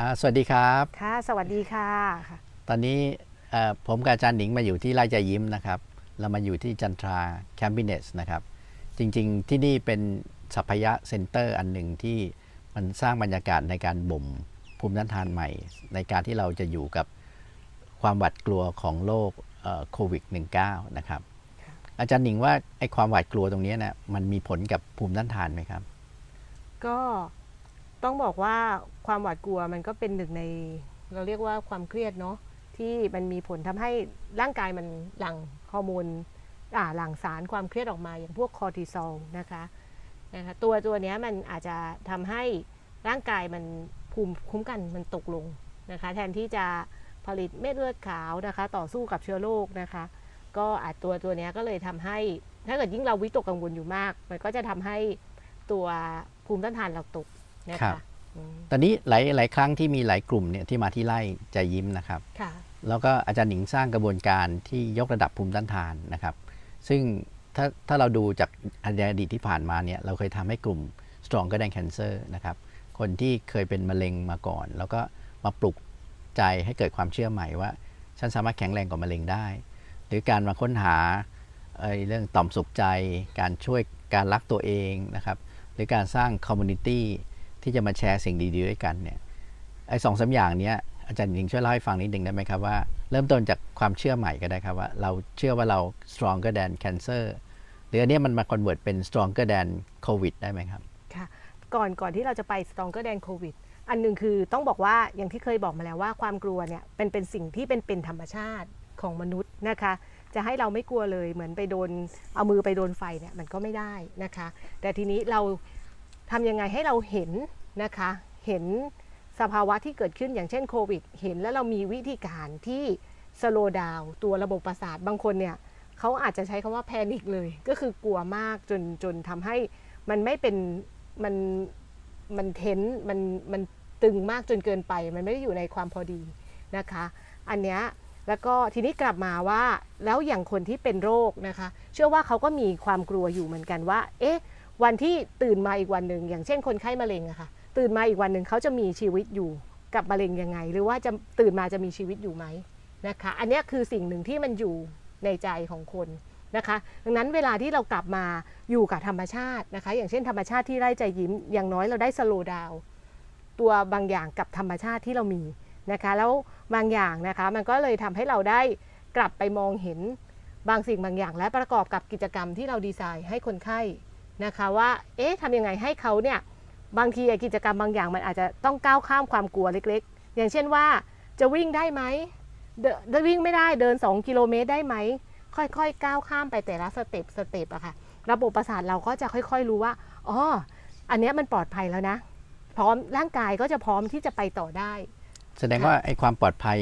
อ่าสวัสดีครับค่ะ สวัสดีค่ะค่ะตอนนี้เอ่อผมกับอาจารย์หนิงมาอยู่ที่ไร่ใจยิ้มนะครับ เรามาอยู่ที่จันทราแคมปิเนสนะครับ จริงๆที่นี่เป็นสัพยะเซ็นเตอร์อันหนึ่งที่มันสร้างบรรยากาศในการบ่มภูมิต้านทานใหม่ ในการที่เราจะอยู่กับความหวาดกลัวของโรคโควิด -19 นะครับ อาจารย์หนิงว่าไอ้ความหวาดกลัวตรงนี้นะมันมีผลกับภูมิต้านทานไหมครับ ก็ ต้องบอกว่าความหวาดกลัวมันก็เป็นหนึ่งใน เราเรียกว่าความเครียดเนาะที่มันมีผลทำให้ร่างกายมันหลั่งฮอร์โมนหลั่งสารความเครียดออกมาอย่างพวกคอร์ติซอลนะคะนะคะตัวตัวนี้มันอาจจะทำให้ร่างกายมันภูมิคุ้มกันมันตกลงนะคะแทนที่จะผลิตเม็ดเลือดขาวนะคะ ต่อสู้กับเชื้อโรคนะคะ ก็อาจตัวตัวนี้ก็เลยทำให้ ถ้าเกิดยิ่งเราวิตกกังวลอยู่มาก มันก็จะทำให้ตัวภูมิต้านทานเราตก นะครัคะบ อืมตอนนี้หลายหลายครั้งที่มีหลายกลุ่มเนี่ยที่มาที่ไร่ใจยิ้มนะครับ ค่ะ แล้วก็อาจารย์หนิงสร้างกระบวนการที่ยกระดับภูมิต้านทานนะครับ ซึ่งถ้าถ้าเราดูจากอดีตที่ผ่านมาเนี่ยเราเคยทำให้กลุ่ม Stronger Than Cancer นะครับ คนที่เคยเป็นมะเร็งมาก่อน แล้วก็มาปลุกใจให้เกิดความเชื่อใหม่ว่า ฉันสามารถแข็งแรงกว่ามะเร็งได้ หรือการมาค้นหาเอ่อเรื่องต่อมสุขใจ การช่วยการรักตัวเองนะครับ หรือการสร้างคอมมูนิตี้ ที่จะมาแชร์สิ่งดีๆด้วยกันเนี่ยไอ้สองสามอย่างเนี้ยอาจารย์หญิงช่วยเล่าให้ฟังนิดหนึ่งได้ไหมครับว่าเริ่มต้นจากความเชื่อใหม่ก็ได้ครับว่า เราเชื่อว่าเรา stronger than cancer หรืออันนี้มันมา convert เป็น stronger than covid ได้ไหมครับค่ะก่อนก่อนที่เราจะไป stronger than covid อันหนึ่งคือต้องบอกว่าอย่างที่เคยบอกมาแล้วว่าความกลัวเนี่ยเป็นเป็นสิ่งที่เป็นเป็นธรรมชาติของมนุษย์นะคะ จะให้เราไม่กลัวเลยเหมือนไปโดนเอามือไปโดนไฟเนี่ยมันก็ไม่ได้นะคะ แต่ทีนี้เรา ทำยังไงให้เราเห็นนะคะ เห็นสภาวะที่เกิดขึ้นอย่างเช่นโควิด เห็นแล้วเรามีวิธีการที่สโลดาวตัวระบบประสาทบางคนเนี่ยเขาอาจจะใช้คำว่าแพนิคเลย ก็คือกลัวมากจนจนทำให้มันไม่เป็นมันมันเทนมันมันตึงมากจนเกินไป มันไม่ได้อยู่ในความพอดีนะคะ อันเนี้ยแล้วก็ทีนี้กลับมาว่าแล้วอย่างคนที่เป็นโรคนะคะ เชื่อว่าเขาก็มีความกลัวอยู่เหมือนกันว่า เอ๊ะ วันที่ตื่นมาอีกวันหนึ่งอย่างเช่นคนไข้มะเร็งอะค่ะตื่นมาอีกวันหนึ่งเขาจะมีชีวิตอยู่กับมะเร็งยังไง หรือว่าจะตื่นมาจะมีชีวิตอยู่ไหมนะคะ อันนี้คือสิ่งหนึ่งที่มันอยู่ในใจของคนนะคะ ดังนั้นเวลาที่เรากลับมาอยู่กับธรรมชาตินะคะ อย่างเช่นธรรมชาติที่ไร่ใจยิ้มอย่างน้อยเราได้สโลดาวตัวบางอย่างกับธรรมชาติที่เรามีนะคะ แล้วบางอย่างนะคะมันก็เลยทำให้เราได้กลับไปมองเห็นบางสิ่งบางอย่าง และประกอบกับกิจกรรมที่เราดีไซน์ให้คนไข้ นะคะว่าเอ๊ะทำยังไงให้เขาเนี่ยบางทีอะกิจกรรมบางอย่างมันอาจจะต้องก้าวข้ามความกลัวเล็กๆ อย่างเช่นว่าจะวิ่งได้ไหมเดินเดินวิ่งไม่ได้เดิน 2 กิโลเมตรได้ไหม ค่อยๆ ก้าวข้ามไปแต่ละสเต็ปสเต็ปอะค่ะ ระบบประสาทเราก็จะค่อยๆรู้ว่าอ๋ออันเนี้ยมันปลอดภัยแล้วนะ พร้อมร่างกายก็จะพร้อมที่จะไปต่อได้ แสดงว่าไอ้ความปลอดภัย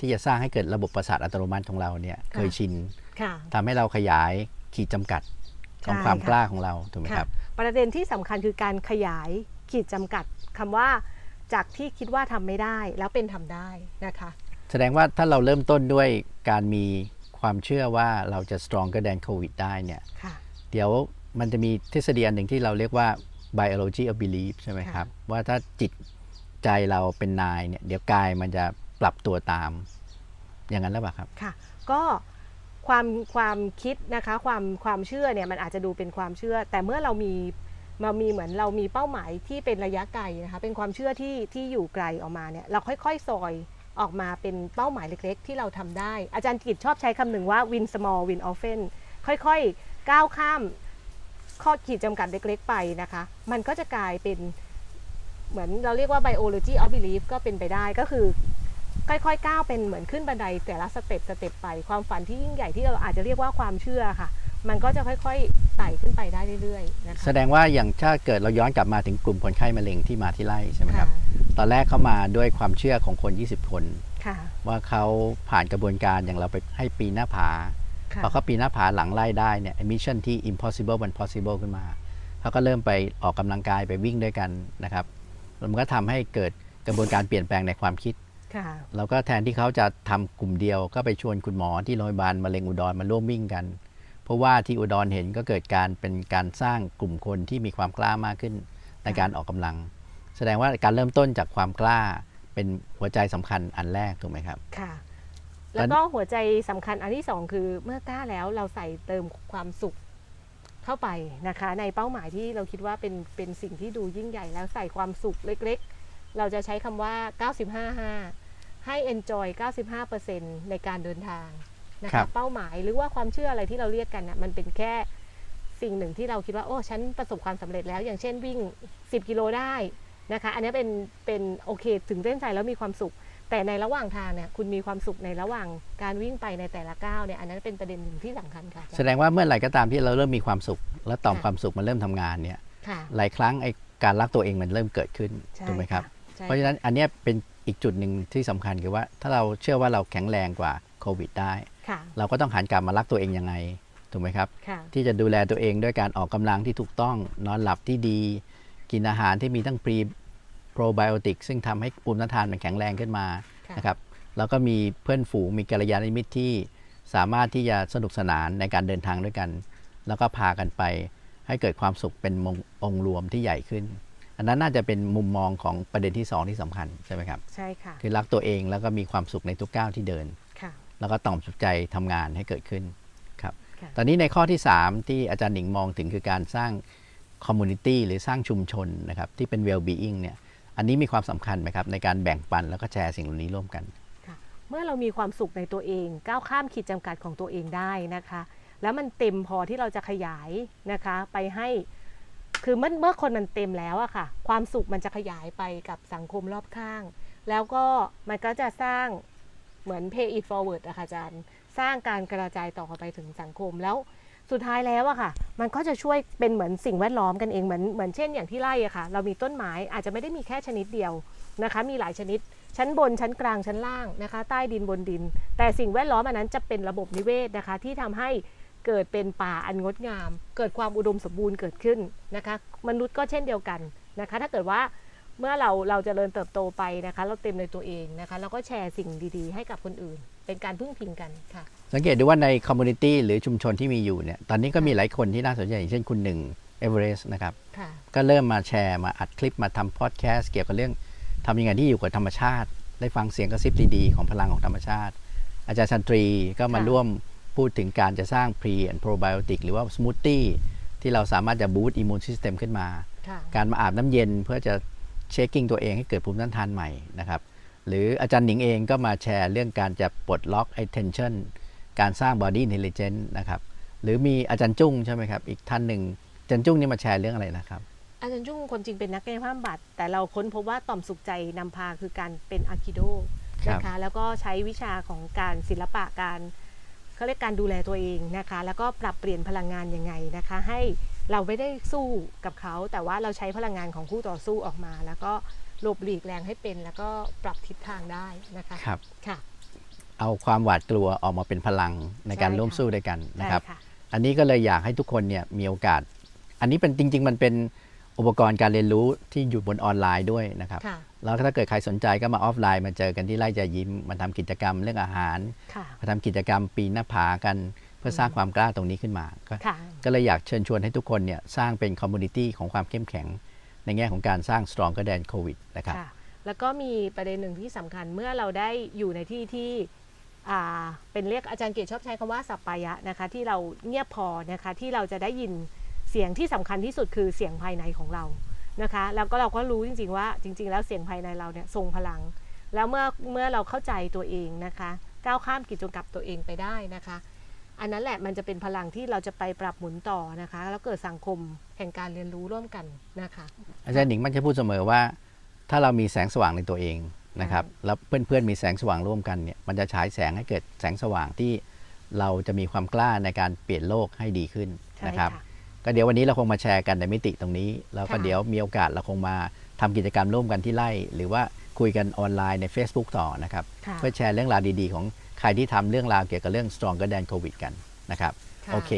ที่จะสร้างให้เกิดระบบประสาทอัตโนมัติของเราเนี่ยเคยชินค่ะทำให้เราขยายขีดจำกัด ของใช่ความค่ะกล้าของเราถูกไหมครับประเด็นที่สำคัญคือการขยายขีดจำกัดคำว่าจากที่คิดว่าทำไม่ได้แล้วเป็นทำได้นะคะ แสดงว่าถ้าเราเริ่มต้นด้วยการมีความเชื่อว่าเราจะ stronger than covid ได้เนี่ยค่ะเดี๋ยวมันจะมีทฤษฎีอันหนึ่งที่เราเรียกว่า biology of belief ใช่ไหมครับ ว่าถ้าจิตใจเราเป็นนายเนี่ยเดี๋ยวกายมันจะปรับตัวตามอย่างนั้นหรือเปล่าครับ ค่ะ ก็ ความความคิดนะคะความความเชื่อเนี่ยมันอาจจะดูเป็นความเชื่อ แต่เมื่อเรามีมามีเหมือนเรามีเป้าหมายที่เป็นระยะไกลนะคะเป็นความเชื่อที่ที่อยู่ไกลออกมาเนี่ยเราค่อยๆซอยออกมาเป็นเป้าหมายเล็กๆ ที่เราทำได้ อาจารย์กิจชอบใช้คำหนึ่งว่า win small win often ค่อยๆ ก้าวข้ามข้อขีดจำกัดเล็กๆ ไปนะคะ มันก็จะกลายเป็นเหมือนเราเรียกว่า biology of belief ก็เป็นไปได้ก็คือ ค่อยๆก้าวเป็นเหมือนขึ้นบันไดแต่ละสเต็ปสเต็ปไปความฝันที่ยิ่งใหญ่ที่เราอาจจะเรียกว่าความเชื่อค่ะ มันก็จะค่อยๆไต่ขึ้นไปได้เรื่อยๆนะคะแสดงว่าอย่างถ้าเกิดเราย้อนกลับมาถึงกลุ่มคนไข้มะเร็งที่มาที่ไร่ใช่ไหมครับค่ะตอนแรกเขามาด้วยความเชื่อของคน 20 คนค่ะว่าเขาผ่านกระบวนการอย่างเราไปให้ปีนหน้าผาค่ะพอเขาปีนหน้าผาหลังไล่ได้เนี่ยมิชชั่นที่ impossible มัน possible ขึ้นมาเขาก็เริ่มไปออกกำลังกายไปวิ่งด้วยกันนะครับแล้วมันก็ทำให้เกิดกระบวนการเปลี่ยนแปลงในความคิดค่ะ แล้วก็แทนที่เขาจะทำกลุ่มเดียวก็ไปชวนคุณหมอที่โรงพยาบาลมะเร็งอุดรมาร่วมวิ่งกัน เพราะว่าที่อุดรเห็นก็เกิดการเป็นการสร้างกลุ่มคนที่มีความกล้ามากขึ้นในการออกกำลัง แสดงว่าการเริ่มต้นจากความกล้าเป็นหัวใจสำคัญอันแรกถูกไหมครับค่ะแล้วก็หัวใจสำคัญอันที่สองคือเมื่อกล้าแล้วเราใส่เติมความสุขเข้าไปนะคะ ในเป้าหมายที่เราคิดว่าเป็นเป็นสิ่งที่ดูยิ่งใหญ่แล้วใส่ความสุขเล็กๆ เราจะใช้คำว่า95ให้ enjoy 95%ในการเดินทางนะครัคะบ เป้าหมายหรือว่าความเชื่ออะไรที่เราเรียกกันน่ะมันเป็นแค่สิ่งหนึ่งที่เราคิดว่า โอ้ฉันประสบความสำเร็จแล้ว อย่างเช่นวิ่ง 10 กิโลได้นะคะ อันนี้เป็นเป็นโอเคถึงเส้นชัยแล้วมีความสุข แต่ในระหว่างทางเนี่ยคุณมีความสุขในระหว่างการวิ่งไปในแต่ละก้าวเนี่ยอันนั้นเป็นประเด็นหนึ่งที่สำคัญค่ะอาจารย์ แสดงว่าเมื่อไหร่ก็ตามที่เราเริ่มมีความสุข และต่อมค่ะ ความสุขมันเริ่มทำงานเนี่ยค่ะ หลายครั้งไอ้การรักตัวเองมันเริ่มเกิดขึ้นใช่ถูกไหมครับใช่ เพราะฉะนั้นอันเนี้ยเป็นอีกจุดหนึ่งที่สำคัญคือว่า ถ้าเราเชื่อว่าเราแข็งแรงกว่าโควิดได้ค่ะเราก็ต้องหันกลับมารักตัวเองยังไงถูกไหมครับค่ะที่จะดูแลตัวเองด้วยการออกกำลังที่ถูกต้องนอนหลับที่ดี กินอาหารที่มีทั้งพรีโปรไบโอติกซึ่งทำให้ภูมิต้านทานมันแข็งแรงขึ้นมาค่ะนะครับแล้วก็มีเพื่อนฝูงมีกัลยาณมิตรที่สามารถที่จะสนุกสนานในการเดินทางด้วยกัน แล้วก็พากันไปให้เกิดความสุขเป็นมงองค์รวมที่ใหญ่ขึ้น อันนั้นน่าจะเป็นมุมมองของประเด็นที่สองที่สำคัญใช่ไหมครับใช่ค่ะคือรักตัวเองแล้วก็มีความสุขในทุกก้าวที่เดินค่ะแล้วก็ต่อมสุขใจทำงานให้เกิดขึ้นครับค่ะตอนนี้ในข้อที่ 3 ที่อาจารย์หนิงมองถึงคือการสร้างคอมมูนิตี้หรือสร้างชุมชนนะครับที่เป็น well-being เนี่ยอันนี้มีความสำคัญไหมครับในการแบ่งปันแล้วก็แชร์สิ่งเหล่านี้ร่วมกันเมื่อเรามีความสุขในตัวเองก้าวข้ามขีดจำกัดของตัวเองได้นะคะ แล้วมันเต็มพอที่เราจะขยายนะคะ ไปให้ คือเมื่อเมื่อคนมันเต็มแล้วอะค่ะ ความสุขมันจะขยายไปกับสังคมรอบข้าง แล้วก็มันก็จะสร้างเหมือน pay it forward อะค่ะอาจารย์ สร้างการกระจายต่อไปถึงสังคมแล้วสุดท้ายแล้วอะค่ะ มันก็จะช่วยเป็นเหมือนสิ่งแวดล้อมกันเองเหมือนเหมือนเช่นอย่างที่ไร่อะค่ะ เรามีต้นไม้อาจจะไม่ได้มีแค่ชนิดเดียวนะคะ มีหลายชนิด ชั้นบนชั้นกลางชั้นล่างนะคะ ใต้ดินบนดิน แต่สิ่งแวดล้อมอันนั้นจะเป็นระบบนิเวศนะคะ ที่ทำให้ เกิดเป็นป่าอันงดงาม เกิดความอุดมสมบูรณ์เกิดขึ้นนะคะ มนุษย์ก็เช่นเดียวกันนะคะ ถ้าเกิดว่าเมื่อเราเราจเจริญเติบโตไปนะคะ เราเต็มในตัวเองนะคะแล้วก็แชร์สิ่งดีๆ ให้กับคนอื่น เป็นการพึ่งพิงกันค่ะ สังเกตดูว่าในคอมมูนิตี้หรือชุมชนที่มีอยู่เนี่ยตอนนี้ก็มีหลายคนที่น่าสนใจอย่างเช่นคุณหนึ่งเอเวอเรสต์นะครับค่ะก็เริ่มมาแชร์มาอัดคลิปมาทำพอดแคสต์เกี่ยวกับเรื่องทำยังไงที่อยู่กับธรรมชาติ ได้ฟังเสียงกระซิบดีๆของพลังของธรรมชาติ อาจารย์ชันตรีก็มาค่ะร่วม พูดถึงการจะสร้างพรีแอนโปรไบโอติกหรือว่าสมูทตี้ที่เราสามารถจะบูตต์อิมมูนซิสเต็มขึ้นมาค่ะการมาอาบน้ำเย็นเพื่อจะเช็คกิ้งตัวเองให้เกิดภูมิต้านทานใหม่นะครับ หรืออาจารย์หนิงเองก็มาแชร์เรื่องการจะปลดล็อก attention การสร้าง body intelligence นะครับ หรือมีอาจารย์จุ้งใช่ไหมครับ อีกท่านหนึ่งอาจารย์จุ้งนี่มาแชร์เรื่องอะไรนะครับ อาจารย์จุ้งคนจริงเป็นนักกายภาพบำบัดแต่เราค้นพบว่าต่อมสุขใจนำพาคือการเป็นอะคิโดครับนะคะแล้วก็ใช้วิชาของการศิลปะการ เขาเรียกการดูแลตัวเองนะคะ แล้วก็ปรับเปลี่ยนพลังงานยังไงนะคะ ให้เราไม่ได้สู้กับเขา แต่ว่าเราใช้พลังงานของคู่ต่อสู้ออกมา แล้วก็หลบหลีกแรงให้เป็น แล้วก็ปรับทิศทางได้นะคะครับ ค่ะ เอาความหวาดกลัวออกมาเป็นพลังในการใช่ค่ะร่วมสู้ด้วยกันนะครับ ใช่ค่ะอันนี้ก็เลยอยากให้ทุกคนเนี่ยมีโอกาส อันนี้เป็นจริง ๆ มันเป็น อุปกรณ์การเรียนรู้ที่อยู่บนออนไลน์ด้วยนะครับค่ะแล้วถ้าเกิดใครสนใจก็มาออฟไลน์มาเจอกันที่ไร่ใจยิ้มมาทำกิจกรรมเรื่องอาหารค่ะมาทำกิจกรรมปีนหน้าผากันเพื่อสร้างความกล้าตรงนี้ขึ้นมาก็ค่ะก็เลยอยากเชิญชวนให้ทุกคนเนี่ยสร้างเป็นคอมมูนิตี้ของความเข้มแข็ง ในแง่ของการสร้าง stronger than covid นะครับค่ะแล้วก็มีประเด็นหนึ่งที่สำคัญเมื่อเราได้อยู่ในที่ที่อ่าเป็นเรียกอาจารย์เกตชอบใช้คำว่าสัปปายะนะคะที่เราเงียบพอนะคะที่เราจะได้ยิน เสียงที่สำคัญที่สุดคือเสียงภายในของเรานะคะ แล้วก็เราก็รู้จริง ๆ ว่าจริง ๆ แล้วเสียงภายในเราเนี่ยทรงพลัง แล้วเมื่อเมื่อเราเข้าใจตัวเองนะคะก้าวข้ามกิจกรรมตัวเองไปได้นะคะ อันนั้นแหละมันจะเป็นพลังที่เราจะไปปรับหมุนต่อนะคะ แล้วเกิดสังคมแห่งการเรียนรู้ร่วมกันนะคะ อาจารย์หนิงมันจะพูดเสมอว่า ถ้าเรามีแสงสว่างในตัวเองนะครับใช่แล้วเพื่อนๆมีแสงสว่างร่วมกันเนี่ยมันจะฉายแสงให้เกิดแสงสว่างที่เราจะมีความกล้าในการเปลี่ยนโลกให้ดีขึ้นใช่นะครับค่ะ ก็เดี๋ยววันนี้เราคงมาแชร์กันในมิติตรงนี้ แล้วก็ค่ะเดี๋ยวมีโอกาสเราคงมาทำกิจกรรมร่วมกันที่ไร่ หรือว่าคุยกันออนไลน์ใน Facebook ต่อนะครับค่ะเพื่อแชร์เรื่องราวดีๆ ของใครที่ทำเรื่องราวเกี่ยวกับเรื่อง stronger than covid กันนะครับค่ะโอเค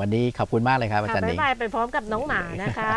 วันนี้ขอบคุณมากเลยครับอาค่ะจารย์หบ๊านิยงบายไปพร้อมกับน้องหมานะคะ